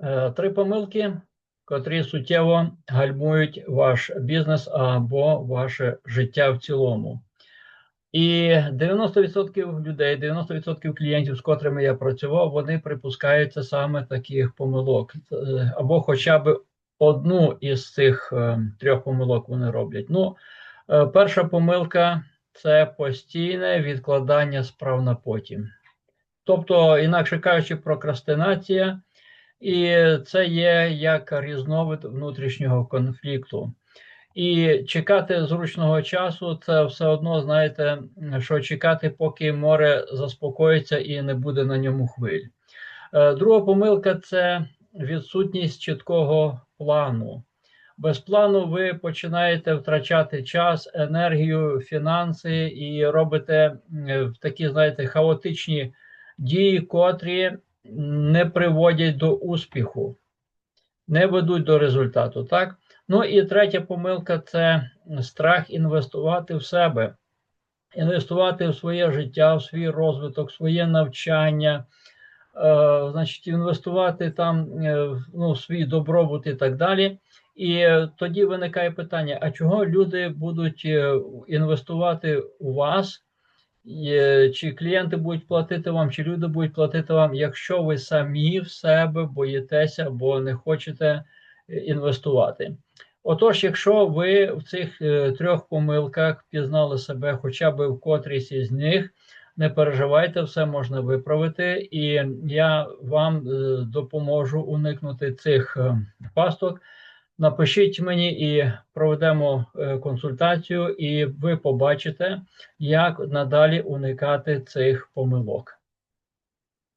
Е, Три помилки, котрі суттєво гальмують ваш бізнес або ваше життя в цілому. І 90% людей, 90% клієнтів, з котрими я працював, вони припускаються саме таких помилок, Е, або хоча б одну із цих е, трьох помилок вони роблять. Ну, перша помилка це постійне відкладання справ на потім. Тобто, інакше кажучи, прокрастинація, і це є як різновид внутрішнього конфлікту. І чекати зручного часу це все одно, знаєте, що чекати, поки море заспокоїться і не буде на ньому хвиль. Е, Друга помилка це відсутність чіткого плану. Без плану ви починаєте втрачати час, енергію, фінанси і робите в такі, знаєте, хаотичні дії, котрі не приводять до успіху, не ведуть до результату. Так? Ну і третя помилка це страх інвестувати в себе, інвестувати в своє життя, в свій розвиток, в своє навчання, е, значить, інвестувати там е, ну, в свій добробут і так далі. І тоді виникає питання: а чого люди будуть е, інвестувати у вас? Є- Чи клієнти будуть платити вам, чи люди будуть платити вам, якщо ви самі в себе боїтеся або не хочете е, інвестувати? Отож, якщо ви в цих е, трьох помилках пізнали себе хоча б в котрійсь із них, не переживайте, все можна виправити, і я вам е, допоможу уникнути цих е, пасток. Напишіть мені і проведемо е, консультацію, і ви побачите, як надалі уникати цих помилок.